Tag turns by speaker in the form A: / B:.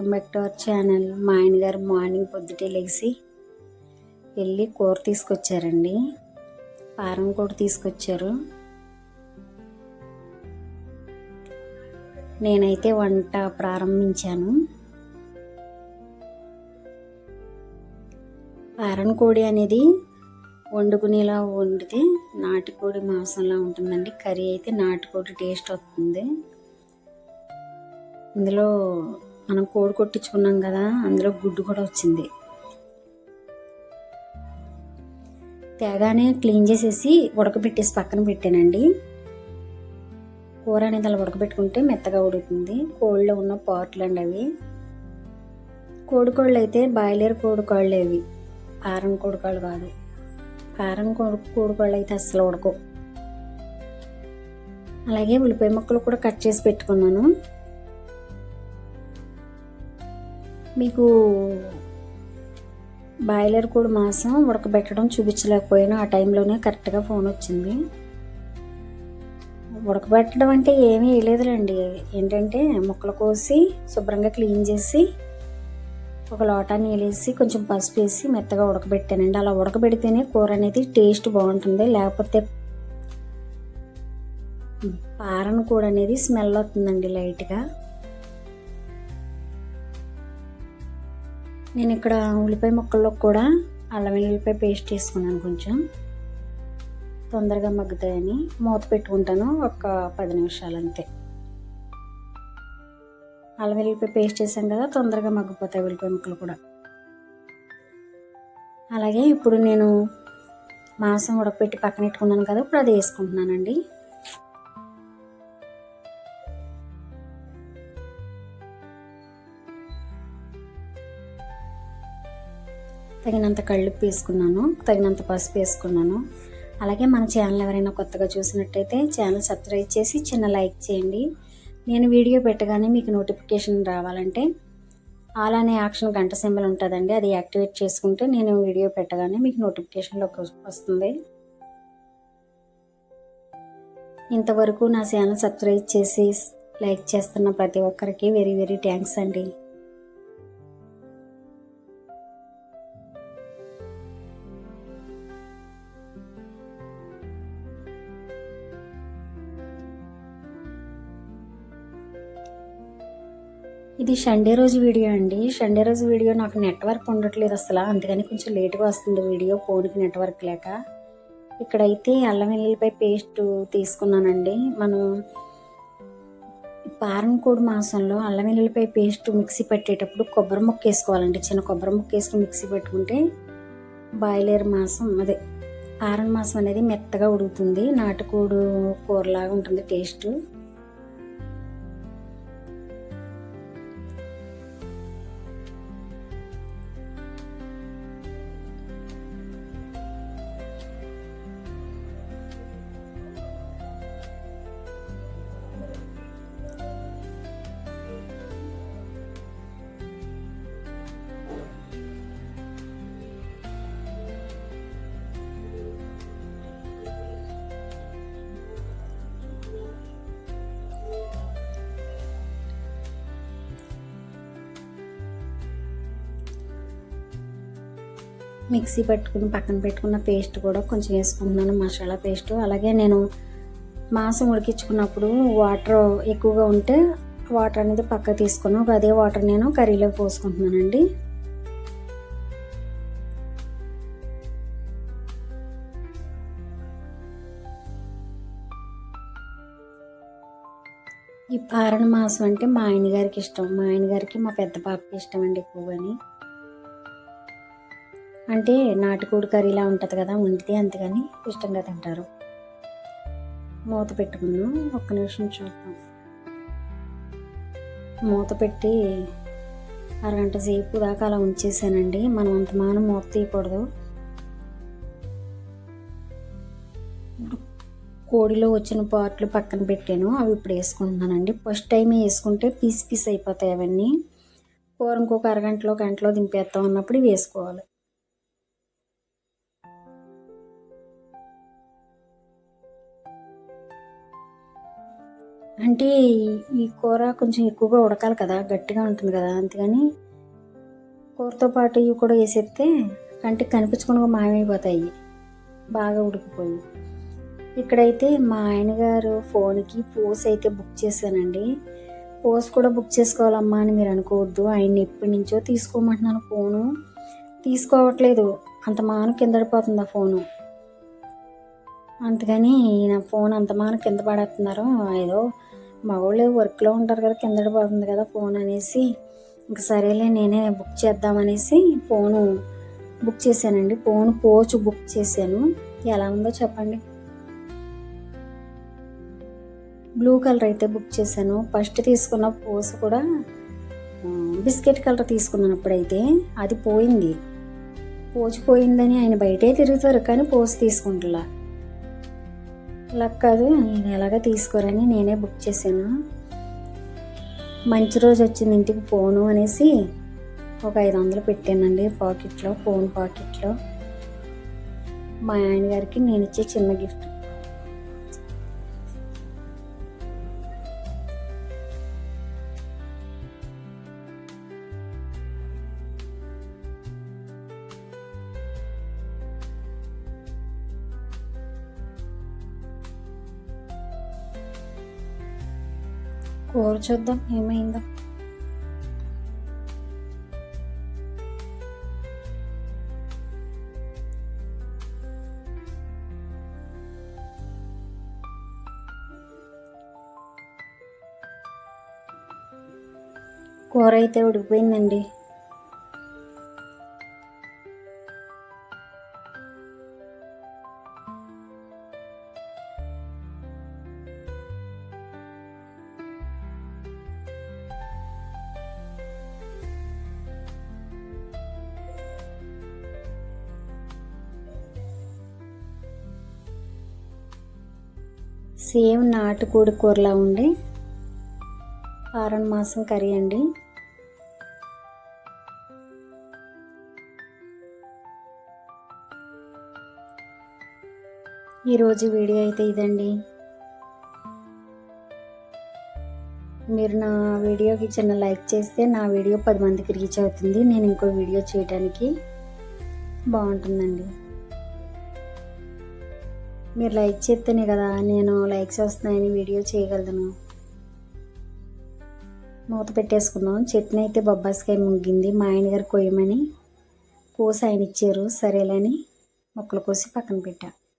A: Welcome back to our channel. మా ఆయన గారు మార్నింగ్ పొద్దుటే లేచి వెళ్ళి కూర తీసుకొచ్చారండి. పారం కూడా తీసుకొచ్చారు. నేనైతే వంట ప్రారంభించాను. పారం కోడి అనేది వండుకునేలా వండితే నాటుకోడి మాంసంలా ఉంటుందండి. కర్రీ అయితే నాటుకోడి టేస్ట్ వస్తుంది. ఇందులో మనం కోడి కొట్టించుకున్నాం కదా అందులో గుడ్డు కూడా వచ్చింది. తేగానే క్లీన్ చేసేసి ఉడకబెట్టేసి పక్కన పెట్టానండి. కూర అనేది అలా ఉడకబెట్టుకుంటే మెత్తగా ఉడుకుతుంది. కోళ్ళలో ఉన్న పార్ట్లు అండి అవి. కోడికోళ్ళు అయితే బాయిలర్ కోడికోళ్ళు అవి. కారం కోడికోళ్ళు కాదు. కారం కోడి కోడికోళ్ళు అయితే అస్సలు ఉడకవు. అలాగే ఉల్లిపాయ ముక్కలు కూడా కట్ చేసి పెట్టుకున్నాను. మీకు బాయిలర్ కూడా మాసం ఉడకబెట్టడం చూపించలేకపోయినా. ఆ టైంలోనే కరెక్ట్గా ఫోన్ వచ్చింది. ఉడకబెట్టడం అంటే ఏమీ వేయలేదులేండి. ఏంటంటే ముక్కలు కోసి శుభ్రంగా క్లీన్ చేసి ఒక లోటా నీళ్ళేసి కొంచెం పసుపు వేసి మెత్తగా ఉడకబెట్టానండి. అలా ఉడకబెడితేనే కూర అనేది టేస్ట్ బాగుంటుంది. లేకపోతే పారను కూర అనేది స్మెల్ వస్తుందండి లైట్గా. నేను ఇక్కడ ఉల్లిపాయ ముక్కల్లో కూడా అల్లం వెల్లుల్లిపాయ పేస్ట్ తీసుకున్నాను కొంచెం. తొందరగా మగ్గుతాయని మూత పెట్టుకుంటాను ఒక పది నిమిషాలు అంతే. అల్లం వెల్లుల్లిపాయ పేస్ట్ చేసాం కదా తొందరగా మగ్గిపోతాయి ఉల్లిపాయ ముక్కలు కూడా. అలాగే ఇప్పుడు నేను మాంసం ఉడకపెట్టి పక్కన పెట్టుకున్నాను కదా ఇప్పుడు అది వేసుకుంటున్నానండి. తగినంత కళ్ళుప్పు వేసుకున్నాను తగినంత పసుపు వేసుకున్నాను. అలాగే మన ఛానల్ ఎవరైనా కొత్తగా చూసినట్టయితే ఛానల్ సబ్స్క్రైబ్ చేసి చిన్న లైక్ చేయండి. నేను వీడియో పెట్టగానే మీకు నోటిఫికేషన్ రావాలంటే ఆల్ అనే యాక్షన్ గంట సింబల్ ఉంటుందండి అది యాక్టివేట్ చేసుకుంటే నేను వీడియో పెట్టగానే మీకు నోటిఫికేషన్లోకి వస్తుంది. ఇంతవరకు నా ఛానల్ సబ్స్క్రైబ్ చేసి లైక్ చేస్తున్న ప్రతి ఒక్కరికి వెరీ వెరీ థ్యాంక్స్ అండి. ఇది సండే రోజు వీడియో అండి. సండే రోజు వీడియో నాకు నెట్వర్క్ ఉండట్లేదు అసలు. అందుకని కొంచెం లేట్గా వస్తుంది వీడియో ఫోన్కి నెట్వర్క్ లేక. ఇక్కడైతే అల్లం వెల్లుల్లిపాయ పేస్ట్ తీసుకున్నానండి. మనం పారంకోడి మాంసంలో అల్లం వెల్లుల్లిపాయ పేస్ట్ మిక్సీ పెట్టేటప్పుడు కొబ్బరి ముక్క వేసుకోవాలండి. చిన్న కొబ్బరి ముక్క వేసుకుని మిక్సీ పెట్టుకుంటే బాయిలేరు మాంసం అదే పారణ మాంసం అనేది మెత్తగా ఉడుకుతుంది. నాటుకోడు కూరలాగా ఉంటుంది టేస్ట్ మిక్సీ పట్టుకుని పక్కన పెట్టుకున్న పేస్ట్ కూడా కొంచెం వేసుకుంటున్నాను మసాలా పేస్ట్. అలాగే నేను మాంసం ఉడికించుకున్నప్పుడు వాటర్ ఎక్కువగా ఉంటే వాటర్ అనేది పక్క తీసుకున్నాను అదే వాటర్ నేను కర్రీలో పోసుకుంటున్నానండి. ఈ పారణ మాంసం అంటే మా ఆయన గారికి ఇష్టం. మా ఆయన గారికి మా పెద్ద పాపకి ఇష్టం అండి ఎక్కువగాని. అంటే నాటుకోడి కర్రీలా ఉంటుంది కదా వండితే అంతగాని ఇష్టంగా తింటారు. మూత పెట్టుకున్నాం ఒక్క నిమిషం చూద్దాం. మూత పెట్టి అరగంట సేపు దాకా అలా ఉంచేసానండి. మనం అంత మానం మూత తీయకూడదు. కోడిలో వచ్చిన పార్ట్లు పక్కన పెట్టాను అవి ఇప్పుడు వేసుకుంటున్నానండి. ఫస్ట్ టైం వేసుకుంటే పీస్ పీస్ అయిపోతాయి అవన్నీ. కూర ఇంకొక అరగంటలో గంటలో దింపేస్తాం అన్నప్పుడు వేసుకోవాలి. అంటే ఈ- కూర కొంచెం ఎక్కువగా ఉడకాలి కదా గట్టిగా ఉంటుంది కదా అందుకని కూరతో పాటు ఇవి కూడా వేసేస్తే కంటికి కనిపించకుండా మాయమైపోతాయి బాగా ఉడికిపోయి. ఇక్కడైతే మా ఆయన గారు ఫోన్కి పోస్ అయితే బుక్ చేశానండి. పోస్ కూడా బుక్ చేసుకోవాలమ్మా అని మీరు అనుకోవద్దు ఆయన ఎప్పటి నుంచో తీసుకోమంటున్నాను ఫోను. తీసుకోవట్లేదు అంత మాను కిందడిపోతుంది ఆ ఫోను. అందుకని నా ఫోన్ అంత మాను కింద పడేస్తున్నారు ఏదో మగవాళ్ళు వర్క్లో ఉంటారు కదా కింద పడిపోతుంది కదా ఫోన్ అనేసి. ఇంక సరేలే నేనే బుక్ చేద్దామనేసి ఫోను బుక్ చేశానండి. ఫోన్ పోచు బుక్ చేశాను. ఎలా ఉందో చెప్పండి. బ్లూ కలర్ అయితే బుక్ చేశాను. ఫస్ట్ తీసుకున్న పోస్ కూడా బిస్కెట్ కలర్ తీసుకున్నాను అప్పుడైతే. అది పోయింది. పోచి పోయిందని ఆయన బయటే తిరుగుతారు కానీ పోసి తీసుకుంటులా. ఇలా కాదు నేను ఎలాగ తీసుకోరని నేనే బుక్ చేశాను. మంచి రోజు వచ్చింది ఇంటికి ఫోను అనేసి ఒక ఐదు వందలు పెట్టానండి పాకెట్లో ఫోన్ పాకెట్లో మా ఆయన గారికి నేను ఇచ్చే చిన్న గిఫ్ట్ కూర చూద్దాం ఏమైందో. కూర అయితే ఉడికిపోయిందండి. సేమ్ నాటుకోడి కూరలా ఉండి ఆరణ మాసం కర్రీ అండి. ఈరోజు వీడియో అయితే ఇదండి. మీరు నా వీడియోకి చిన్న లైక్ చేస్తే నా వీడియో పది మందికి రీచ్ అవుతుంది. నేను ఇంకో వీడియో చేయడానికి బాగుంటుందండి. మీరు లైక్ చేస్తేనే కదా నేను లైక్స్ వస్తున్నాయని వీడియో చేయగలను. మూత పెట్టేసుకుందాం. చట్నీ అయితే బొబ్బాస్కాయ ముగ్గింది. మా ఆయన గారు కొయ్యమని కోసి ఆయన ఇచ్చారు. సరేలని మొక్కలు కోసి పక్కన పెట్టా.